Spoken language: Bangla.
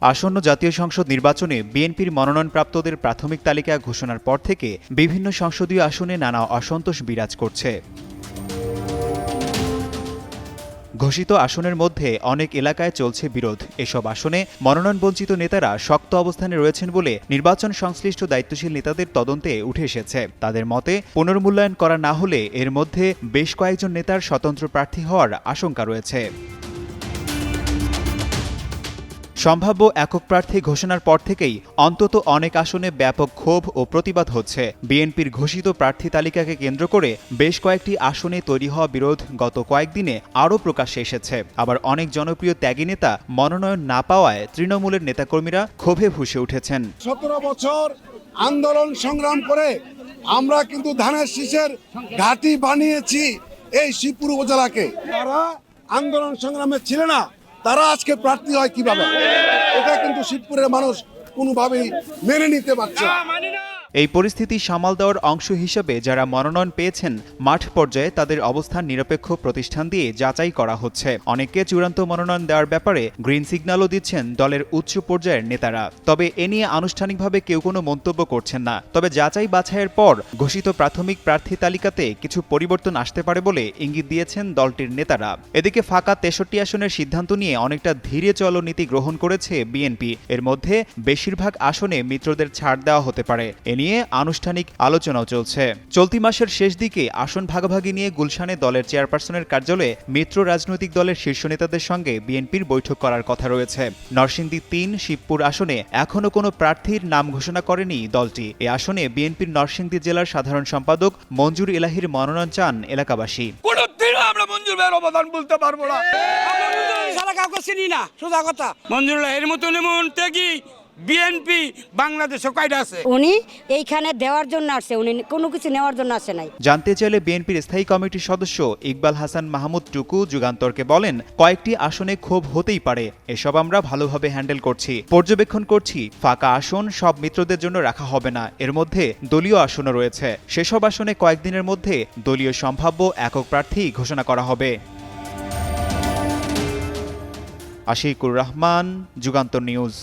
আসন্ন জাতীয় সংসদ নির্বাচনে বিএনপির মনোনয়নপ্রাপ্তদের প্রাথমিক তালিকা ঘোষণার পর থেকে বিভিন্ন সংসদীয় আসনে নানা অসন্তোষ বিরাজ করছে। ঘোষিত আসনের মধ্যে অনেক এলাকায় চলছে বিরোধ। এসব আসনে মনোনয়নবঞ্চিত নেতারা শক্ত অবস্থানে রয়েছেন বলে নির্বাচন সংশ্লিষ্ট দায়িত্বশীল নেতাদের তদন্তে উঠে এসেছে। তাদের মতে, পুনর্মূল্যায়ন করা না হলে এর মধ্যে বেশ কয়েকজন নেতার স্বতন্ত্র প্রার্থী হওয়ার আশঙ্কা রয়েছে। সম্ভাব্য একক প্রার্থী ঘোষণার পর থেকেই অন্তত অনেক আসনে ব্যাপক ক্ষোভ ও প্রতিবাদ হচ্ছে। বিএনপির ঘোষিত প্রার্থী তালিকাকে কেন্দ্র করে বেশ কয়েকটি আসনে তৈরি হওয়া বিরোধ গত কয়েকদিনে আরও প্রকাশ্যে এসেছে। আবার অনেক জনপ্রিয় ত্যাগী নেতা মনোনয়ন না পাওয়ায় তৃণমূলের নেতাকর্মীরা ক্ষোভে ফুসে উঠেছেন। সতেরো বছর আন্দোলন সংগ্রাম করে আমরা কিন্তু ধানের শীষের ঘাঁটি বানিয়েছি এই শিবপুর উপজেলাকে। তারা আন্দোলন সংগ্রামে ছিল না তারা আজকে প্রার্থী হয় কীভাবে? এটা কিন্তু শিবপুরের মানুষ কোনোভাবেই মেনে নিতে পারছে না। এই পরিস্থিতি সামাল দেওয়ার অংশ হিসেবে যারা মনোনয়ন পেয়েছেন, মাঠ পর্যায়ে তাদের অবস্থান নিরপেক্ষ প্রতিষ্ঠান দিয়ে যাচাই করা হচ্ছে। অনেককে চূড়ান্ত মনোনয়ন দেওয়ার ব্যাপারে গ্রিন সিগন্যালও দিচ্ছেন দলের উচ্চ পর্যায়ের নেতারা। তবে এ নিয়ে আনুষ্ঠানিকভাবে কেউ কোনো মন্তব্য করছেন না। তবে যাচাই বাছাইয়ের পর ঘোষিত প্রাথমিক প্রার্থী তালিকাতে কিছু পরিবর্তন আসতে পারে বলে ইঙ্গিত দিয়েছেন দলটির নেতারা। এদিকে ফাঁকা তেষট্টি আসনের সিদ্ধান্ত নিয়ে অনেকটা ধীরে চলো নীতি গ্রহণ করেছে বিএনপি। এর মধ্যে বেশিরভাগ আসনে মিত্রদের ছাড় দেওয়া হতে পারে। এ নিয়ে আনুষ্ঠানিক আলোচনাও চলছে। চলতি মাসের শেষ দিকে আসন ভাগাভাগি নিয়ে গুলশানে দলের চেয়ারপারসনের কার্যালয়ে মিত্র রাজনৈতিক দলের শীর্ষ নেতাদের সঙ্গে বিএনপির বৈঠক করার কথা রয়েছে। নরসিংদী তিন শিবপুর আসনে এখনও কোনো প্রার্থীর নাম ঘোষণা করেনি দলটি। এ আসনে বিএনপির নরসিংদী জেলার সাধারণ সম্পাদক মঞ্জুর এলাহির মনোনয়ন চান এলাকাবাসী। আমরা মঞ্জুর ভাইয়ের অবদান বলতে পারব না। ছাড়া কাউকে চিনি না সোজা কথা। মঞ্জুর এর মতন এমন ত্যাগী বিএনপি বাংলাদেশে কয়টা আছে? উনি এইখানে দেওয়ার জন্য আসছে উনি কোনো কিছু নেওয়ার জন্য আসে নাই। জানতে চাইলে বিএনপির স্থায়ী কমিটির সদস্য ইকবাল হাসান মাহমুদ টুকু যুগান্তরকে বলেন কয়েকটি আসনে ক্ষোভ হতেই পারে এসব আমরা ভালোভাবে হ্যান্ডেল করছি। পর্যবেক্ষণ করছি ফাঁকা আসন সব মিত্রদের জন্য রাখা হবে না এর মধ্যে দলীয় আসনও রয়েছে। সেসব আসনে কয়েকদিনের মধ্যে দলীয় সম্ভাব্য একক প্রার্থী ঘোষণা করা হবে। আশিকুর রহমান যুগান্তর নিউজ।